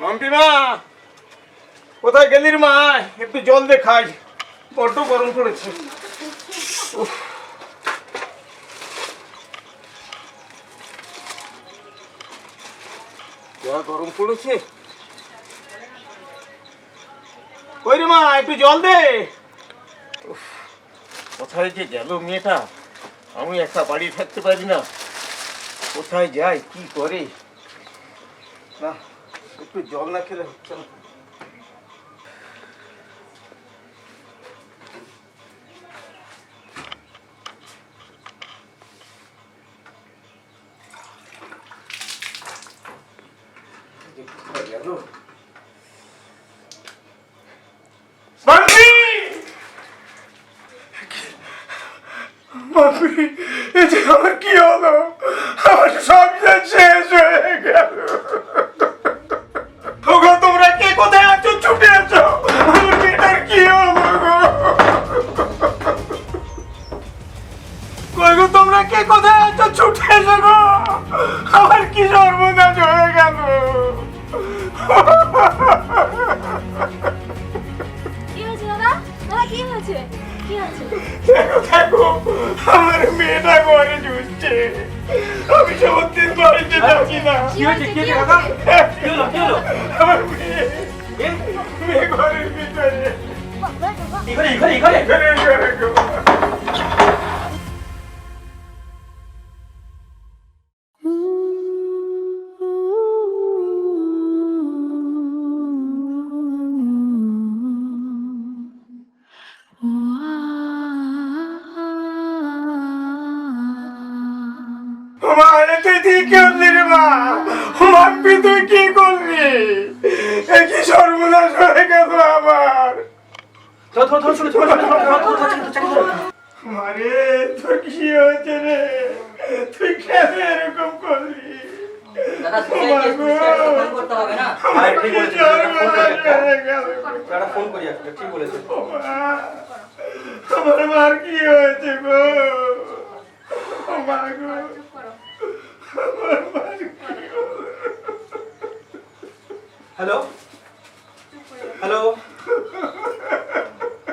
মাম্পি মা কোথায় গেলির মা? একটু জল দে খাই বড্ড গরম পড়েছে। যা গরম পড়েছে? কই রে মা, একটু জল দে। কোথায় যে গেল মেয়েটা? আমি একা বাড়ি থাকতে পারি না। কোথায় যাই কি করে? না। একটু জল না খেলে হচ্ছে না। যে কোথায় গেল? মাম্পি! মাম্পি, এ যে আমার কি হলো আমার সব যে শেষ হয়ে গেল ওগো তোমরা কে কোথায় আছো ছুটে আছো আমার মেয়েটার কি হলো গো কই গো তোমরা কে কোথায় আছো ছুটে এসো গো। আমার কি সর্বনাশ হয়ে গেল? কি হয়েছে দাদা? দাদা কি হয়েছে? কি হয়েছে? দেখো দেখো আমার মেয়েটা ঘরে ঢুকছে। আমি সত্যিন বাড়িতে থাকি না। কি হয়েছে? কি হয়েছে কাকা কি হলো কি হলো? আমার মেয়ে মেয়ে ঘরের ভিতরে। বাবা, বাবা। এখানে এখানে এখানে গো। তুই কি করলি রে মা? মাম্পি তুই কি করলি? এ কি সর্বনাশ হয়ে গেল আমার? মারে তোর কি হয়েছে রে? তুই কেন এরকম করলি? আমার সুসাইড কেস পুলিশকে একটা ফোন করতে হবে না আমার ঠিক কি বলেছিস, সর্বনাশ হয়ে গেল একটা ফোন করি একটা ঠিক বলেছে ও মা, আমার মার কি হয়েছে গো ও মা গো আমার মার কি হলো? হ্যালো হ্যালো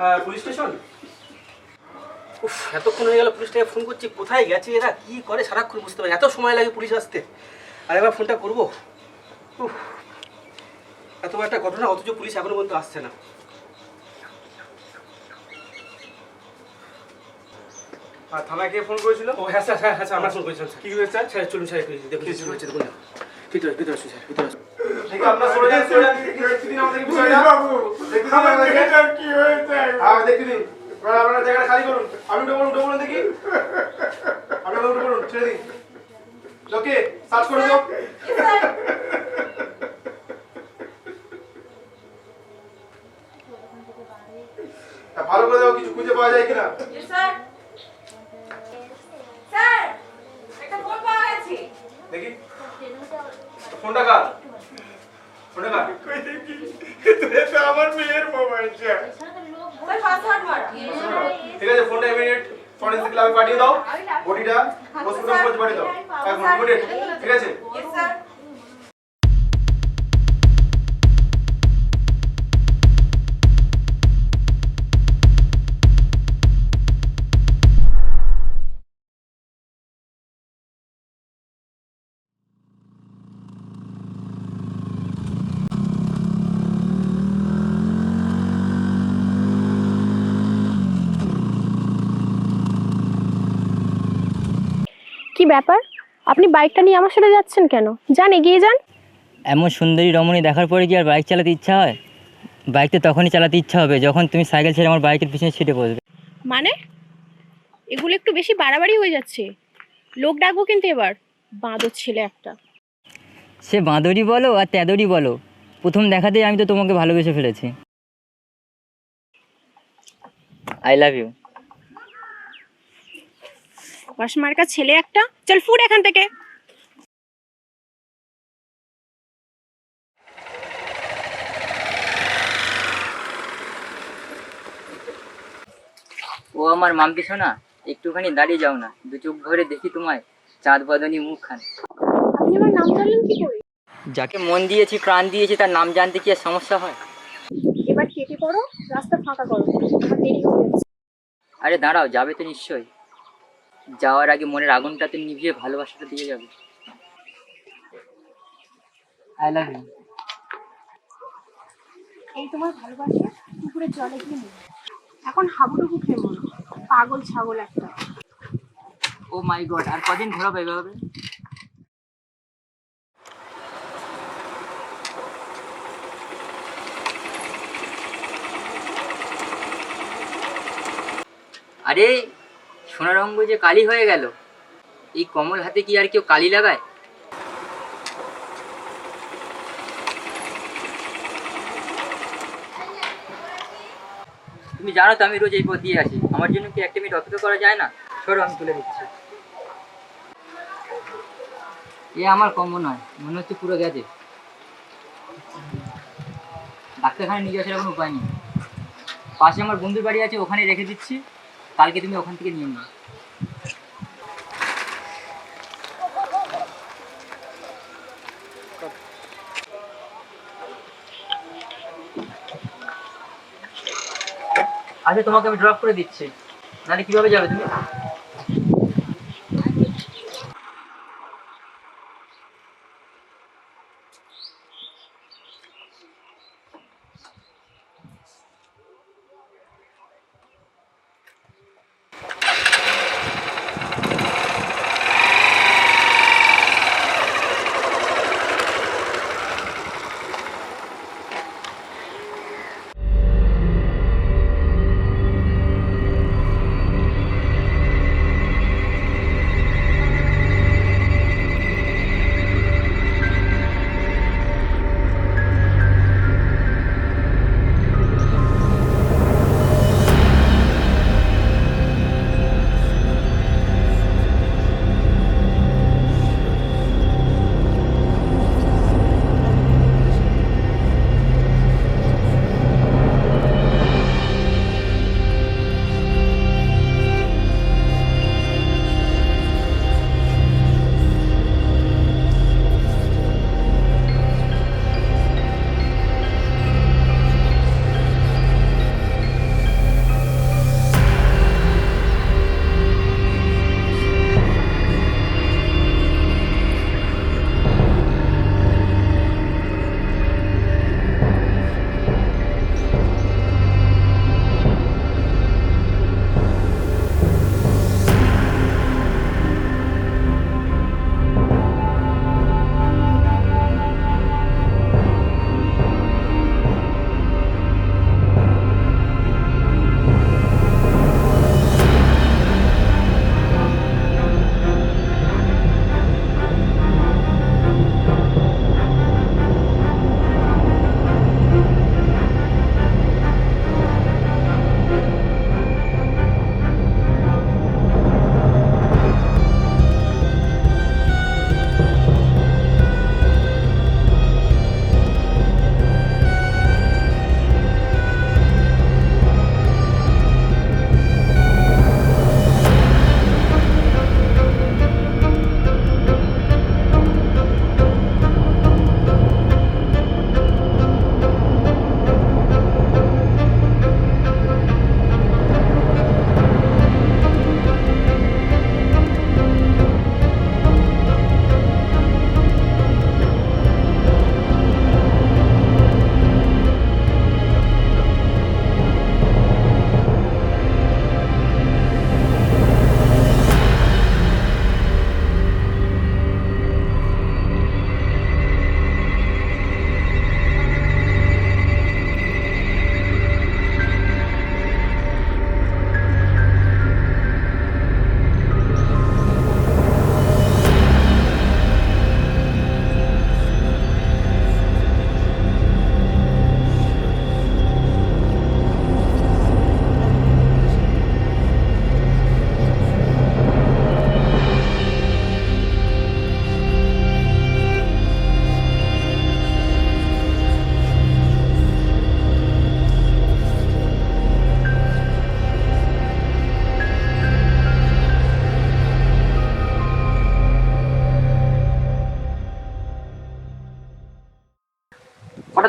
হ্যাঁ পুলিশ স্টেশন উফ এতক্ষণ হয়ে ফোন করছি কোথায় গেছে এরা কি করে সারাক্ষণ বুঝতে পারি এত সময় লাগে পুলিশ আসতে আর এবার ফোনটা করব উফ এত একটা ঘটনা অথচ পুলিশ এখনও পর্যন্ত আসছে না আর থানায় কে ফোন করেছিল ও হ্যাঁ স্যার হ্যাঁ হ্যাঁ স্যার আমরা ফোন করেছিলাম স্যার কি হয়েছে স্যার চলুন স্যার দেখুন কি হয়েছে দেখুন না ভিতরে ভিতরে আসুন স্যার ভিতরে আসুন ঠিক আছে, আপনারা সরে যান, সরে যান। একটু দিন আমাদের বিষয়টা। বাবু দেখতে দিন আমার আমাদেরকে। মেয়েটার কি হয়েছে হ্যাঁ, দেখতে দিন। আপনারা আপনারা জায়গাটা খালি করুন। আপনি উঠে বলুন, উঠে বলুন দেখি। আপনি উঠে বলুন, ছেড়ে দিন। লোকে, সার্চ করে দাও। তা ভালো করে দাও কিছু খুঁজে পাওয়া যায় কিনা স্যার স্যার একটা ফোন পাওয়া গেছে দেখি ফোনটা কার ফোনটা কার কই দেখি আমার মেয়ের মোবাইল স্যার পাসওয়ার্ড মার ঠিক আছে ফোনটা ইমিডিয়েট ফরেন্সিক ল্যাবে পাঠিয়ে দাও। বডিটা হসপিটাল পাঠিয়ে দাও। ইমিডিয়েট ঠিক আছে? কি ব্যাপার? আপনি বাইকটা নিয়ে আমার সাথে যাচ্ছেন কেন? যান এগিয়ে যান। এমন সুন্দরী রমণী দেখার পরে কি আর বাইক চালাতে ইচ্ছা হয়? বাইক তো তখনই চালাতে ইচ্ছা হবে যখন তুমি সাইকেল ছেড়ে আমার বাইকের পিছনে ছিটে বসবে। মানে? এগুলো একটু বেশি বাড়াবাড়ি হয়ে যাচ্ছে। লোক ডাকবো কিন্তু এবার। বাঁদর ছেলে একটা। সে বাঁদরই বলো আর তেদরই বলো। প্রথম দেখাতেই আমি তো তোমাকে ভালোবেসে ফেলেছি। আই লাভ ইউ মার্কা ছেলে একটা। চল ফুট এখান থেকে। ও আমার মাম্পি শোনা একটুখানি দাঁড়িয়ে যাও না। দু চোখ ভরে দেখি তোমায় চাঁদ বদনী মুখখান। আপনি আমার নাম জানলেন কি করে? যাকে মন দিয়েছি প্রাণ দিয়েছি তার নাম জানতে কি আর সমস্যা হয়? এবার কেটে পড়ো রাস্তা ফাঁকা করো আমার দেরি হয়ে যাচ্ছে। আরে দাঁড়াও যাবে তো নিশ্চয়ই। যাওয়ার আগে মনের আগুনটাতে নিভিয়ে ভালোবাসাটা দিয়ে যাবে। আই লাভ ইউ এই তোমার ভালোবাসা পুকুরে জলে গিয়ে নেই। এখন হাবুডুবু খেয়ে মরো। পাগল ছাগল একটা। ও মাই গড আর কদিন ঘোরাবো এভাবে? আরে সোনার অঙ্গ যে কালি হয়ে গেল। এই কমল হাতে কি আর কেউ কালি লাগায়? তুমি জানো তো আমি রোজ এই পথ দিয়ে আসি। আমার জন্য কি একটা মিনিট অপেক্ষা করা যায় না? সরো, আমি তুলে দিচ্ছি এ আমার কম্ব নয়, মনে হচ্ছে পুরো গেছে। ডাক্তারখানে নিয়ে আসার কোনো উপায় নেই। পাশে আমার বন্ধুর বাড়ি আছে ওখানে রেখে দিচ্ছি। কালকে তুমি ওখান থেকে নিয়ে নিও। আচ্ছা তোমাকে আমি ড্রপ করে দিচ্ছি। নাহলে কীভাবে যাবে তুমি?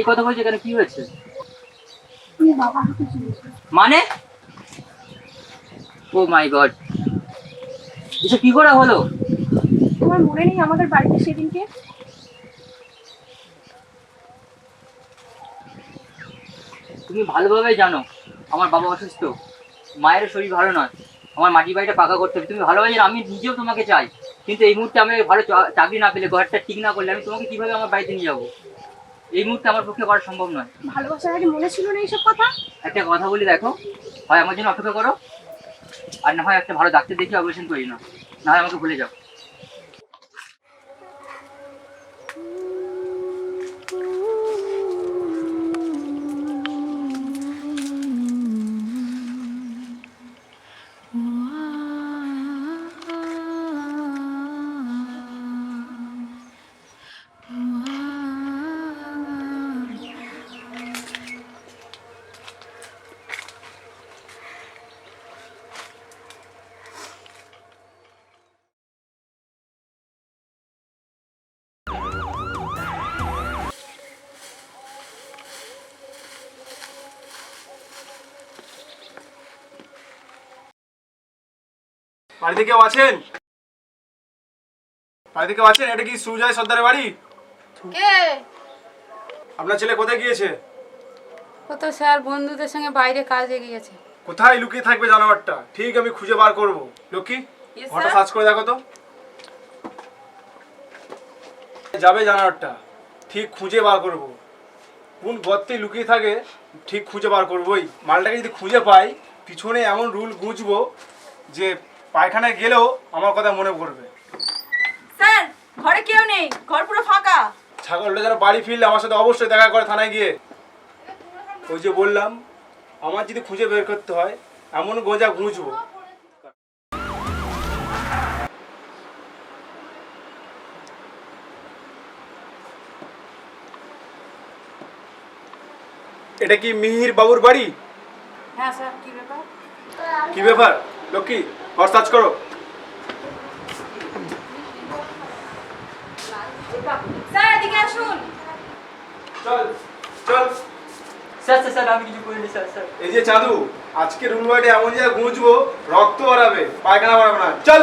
এই কথা বলছে কেন কি হয়েছে? মানে? ও মাই গড এসব কি করে হলো? তোমার মনে নেই আমাদের বাড়িতে সেদিনকে? তুমি ভালোভাবে জানো আমার বাবা অসুস্থ। মায়ের শরীর ভালো নয়। আমার মাটির বাড়িটা পাকা করতে হবে। তুমি ভালোভাবে জানো আমি নিজেও তোমাকে চাই। কিন্তু এই মুহূর্তে আমি ভালো চাকরি না পেলে ঘরটা ঠিক না করলে আমি তোমাকে কীভাবে আমার বাড়িতে নিয়ে যাব? এই মুহূর্তে আমার পক্ষে করা সম্ভব নয়। ভালোবাসার আগে মনে ছিল না এইসব কথা? একটা কথা বলি দেখো হয় আমার জন্য অপেক্ষা করো আর না হয় একটা ভালো ডাক্তার দেখে অপারেশন করি না না হয় আমাকে ভুলে যাও। বাড়িতে কেউ আছেন? বাড়িতে কেউ আছেন? এটা কি সুজয় সর্দারের বাড়ি? কে? আপনার ছেলে কোথায় গিয়েছে? ও তো স্যার বন্ধুদের সঙ্গে বাইরে কাজে গিয়েছে। কোথায় লুকিয়ে থাকবে জানোয়ারটা? ঠিক আমি খুঁজে বার করব। লক্ষ্মী ঘরটা সার্চ করে দেখো তো। যাবে জানোয়ারটা। ঠিক খুঁজে বার করব। কোন গর্তে লুকিয়ে থাকে ঠিক খুঁজে বার করবোই। মালটাকে যদি খুঁজে পাই পিছনে এমন রুল গুঁজবো যে পায়খানায় গেলেও আমার কথা মনে পড়বে। স্যার ঘরে কেউ নেই ঘর পুরো ফাঁকা। ছাগলটা যেন বাড়ি ফিরলে আমার সাথে অবশ্যই দেখা করে থানায় গিয়ে। ওই যে বললাম আমার যদি খুঁজে বের করতে হয় এমন গোজা গুঁজবো। এটা কি মিহির বাবুর বাড়ি? হ্যাঁ স্যার কি ব্যাপার? কি ব্যাপার? লক্ষ্মী? ঘর সার্চ করো। স্যার এদিকে আসুন। চল চল। স্যার স্যার স্যার আমি কিছু করিনি স্যার স্যার। এই যে চাঁদু আজকে রুম ওয়াইডে এমন জায়গায় গুঁজবো রক্ত বাড়াবে পায়খানা বাড়াবে না। চল।